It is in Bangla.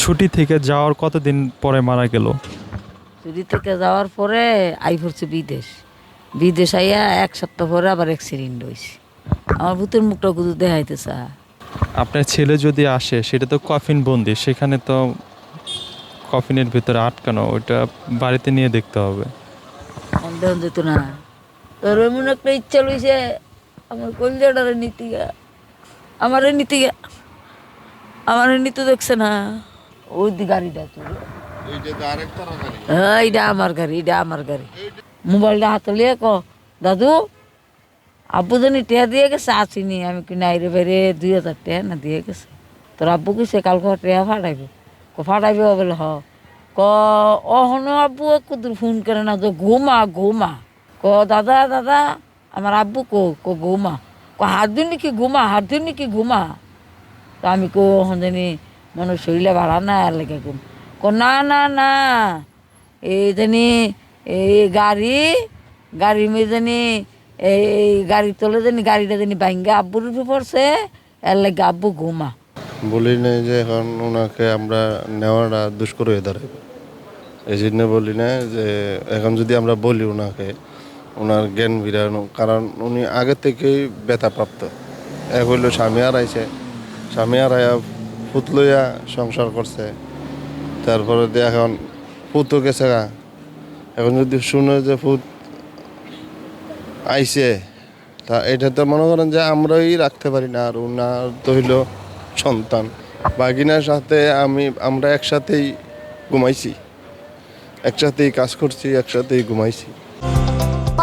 ছুটি থেকে যাওয়ার কতদিন পরে মারা গেল? ছুটি থেকে যাওয়ার পরে আই পড়ছে বিদেশ। বিদেশ আইয়া এক সপ্তাহ পরে আবার অ্যাক্সিডেন্ট হয়েছে আমার ভূতের মুখটা কুদু দেখাইতে চা আপনার ছেলে যদি আসে সেটা তো কফিন বন্দি সেখানে তো কফিনের ভিতরে আটকানো ওইটা বাড়িতে নিয়ে দেখতে হবে। সন্দেহ যেত না। তোর এমন একটা ইচ্ছা রয়েছে আমার কলজাটারে নীতিকা আমারে নীতি গা আমারে নিতে দেখছে না। ওই দি গাড়িটা তোর হ্যাঁ এটা আমার গাড়ি এটা আমার গাড়ি। মোবাইলটা হাতে লিয়ে ক দাদু আব্বু জানি টিয়া দিয়ে গেছে আসিনি। আমি কি নাই রে বাইরে দুই হাজার টিয়া না দিয়ে গেছে। তোর আব্বু কিসে কালকে টিয়া ফাটাইবে। ক ফাটাইবে? বলে হ ক ও হনো আব্বু কুদুর ফোন করে না তো ঘুমা ঘুমা। ক দাদা দাদা আমার আব্বু কো? কো ঘুমা। ক হাত দিন নাকি ঘুমা হাত দিন নাকি ঘুমা। তো আমি কো হন জানি মনে শরীরে ভাড়া না আর লেগে ঘুম। ক না না না, এই জানি, এই গাড়ি গাড়ির মেয়ে জানি, এই গাড়ি তোলে জানি, গাড়িটা জানি বাইঙ্গা আব্বুর পড়ছে, এর লাগে আব্বু ঘুমা। বলি না যে এখন ওনাকে আমরা নেওয়াটা দুষ্কর হয়ে দাঁড়াবে এই জন্য বলি না যে, এখন যদি আমরা বলি ওনাকে ওনার জ্ঞান বিরানো, কারণ উনি আগে থেকেই ব্যথাপ্রাপ্ত। এক হইল স্বামী হারাইছে, স্বামী হারাইয়া ফুত লইয়া সংসার করছে, তারপরে এখন ফুতও গেছে গা। এখন যদি শুনে যে ফুত আইছে, তা এটা তো মনে করেন যে আমরাই রাখতে পারি না, আর ওনার তো হইল সন্তান। বাগিনার সাথে আমি, আমরা একসাথেই ঘুমাইছি। একসাথেই কাজ করছি, একসাথেই ঘুমাইছি।